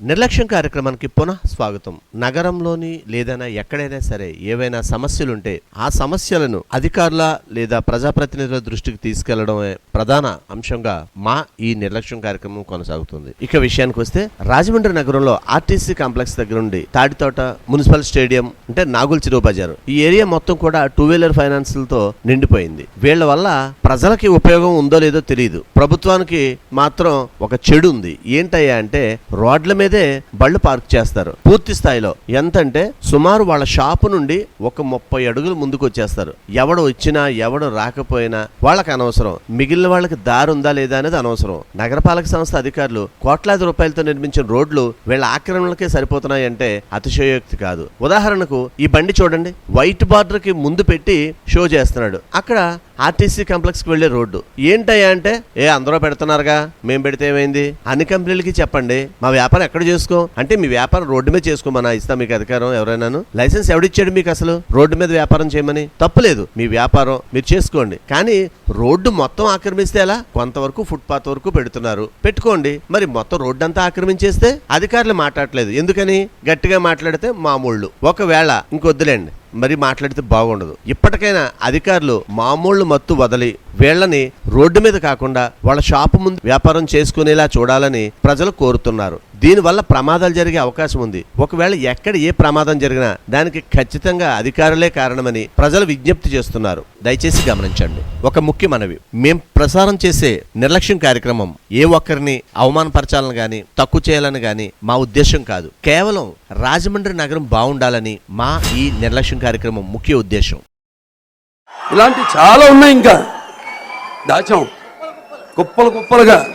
నిర్లక్ష్యం కార్యక్రమానికి పునః స్వాగతం. నగరంలోని లేదైనా ఎక్కడైనా సరే ఏవైనా సమస్యలుంటే ఆ సమస్యలను అధికారుల లేదా ప్రజాప్రతినిధుల దృష్టికి తీసుకెళ్ళడమే ప్రధాన అంశంగా మా ఈ నిర్లక్ష్యం కార్యక్రమం కొనసాగుతుంది. ఇక విషయానికి వస్తే రాజమండ్రి నగరంలో ఆర్టీసీ కాంప్లెక్స్ దగ్గర నుండి తాడితోట మున్సిపల్ స్టేడియం అంటే నాగుల్ చెరువు బజారు ఈ ఏరియా మొత్తం కూడా టూ వీలర్ ఫైనాన్స్లతో నిండిపోయింది. వీళ్ళ వల్ల ప్రజలకి ఉపయోగం ఉందో లేదో తెలియదు ప్రభుత్వానికి మాత్రం ఒక చెడు ఉంది. ఏంటయ్యా అంటే రోడ్ల మీద బళ్ళు పార్క్ చేస్తారు. పూర్తి స్థాయిలో. ఎంతంటే సుమారు వాళ్ళ షాపు నుండి ఒక ముప్పై అడుగులు ముందుకు వచ్చేస్తారు. ఎవడు వచ్చినా ఎవడు రాకపోయినా వాళ్ళకి అనవసరం. మిగిలిన వాళ్ళకి దారి ఉందా లేదా అనేది అనవసరం. నగరపాలక సంస్థ అధికారులు కోట్లాది రూపాయలతో నిర్మించిన రోడ్లు వీళ్ళ ఆక్రమణలకే సరిపోతున్నాయంటే అతిశయోక్తి కాదు. ఉదాహరణకు ఈ బండి చూడండి. వైట్ బార్డర్కి ముందు పెట్టి షో చేస్తున్నాడు. అక్కడ ఆర్టీసీ కాంప్లెక్స్కి వెళ్ళే రోడ్డు. ఏంటయ్యా అంటే ఏ అందరూ పెడుతున్నారుగా? మేము పెడితే ఏమైంది? అన్ని కంపెనీలకి చెప్పండి. మా వ్యాపారం ఎక్కడ చేసుకో? అంటే మీ వ్యాపారం రోడ్డు మీద చేసుకోమన్నా ఇస్తా మీకు అధికారం ఎవరైనాను? లైసెన్స్ ఎవడిచ్చాడు మీకు అసలు? రోడ్డు మీద వ్యాపారం చేయమని? తప్పులేదు. మీ వ్యాపారం మీరు చేసుకోండి. కానీ రోడ్డు మొత్తం ఆక్రమిస్తే ఎలా? కొంతవరకు ఫుట్పాత్ వరకు పెడుతున్నారు. పెట్టుకోండి. మరి మొత్తం రోడ్డు అంతా ఆక్రమించేస్తే అధికారులు మాట్లాడలేదు ఎందుకని? గట్టిగా మాట్లాడితే మామూళ్ళు. ఒకవేళ ఇంకొద్దులేండి. మరి మాట్లాడితే బాగుండదు. ఇప్పటికైనా అధికారులు మామూలు మత్తు వదలి వీళ్ళని రోడ్డు మీద కాకుండా వాళ్ళ షాపు ముందు వ్యాపారం చేసుకునేలా చూడాలని ప్రజలు కోరుతున్నారు. దీనివల్ల ప్రమాదాలు జరిగే అవకాశం ఉంది. ఒకవేళ ఎక్కడ ఏ ప్రమాదం జరిగినా దానికి ఖచ్చితంగా అధికారులే కారణమని ప్రజలు విజ్ఞప్తి చేస్తున్నారు. దయచేసి గమనించండి. ఒక ముఖ్య మనవి. మేం ప్రసారం చేసే నిర్లక్ష్యం కార్యక్రమం ఏ ఒక్కరిని అవమానపరచాలని గాని తక్కువ చేయాలని గాని మా ఉద్దేశం కాదు. కేవలం రాజమండ్రి నగరం బాగుండాలని మా ఈ నిర్లక్ష్యం కార్యక్రమం ముఖ్య ఉద్దేశం. ఇలాంటి చాలా ఉన్నాయి ఇంకా. దాచాం. కుప్పలు కుప్పలుగా.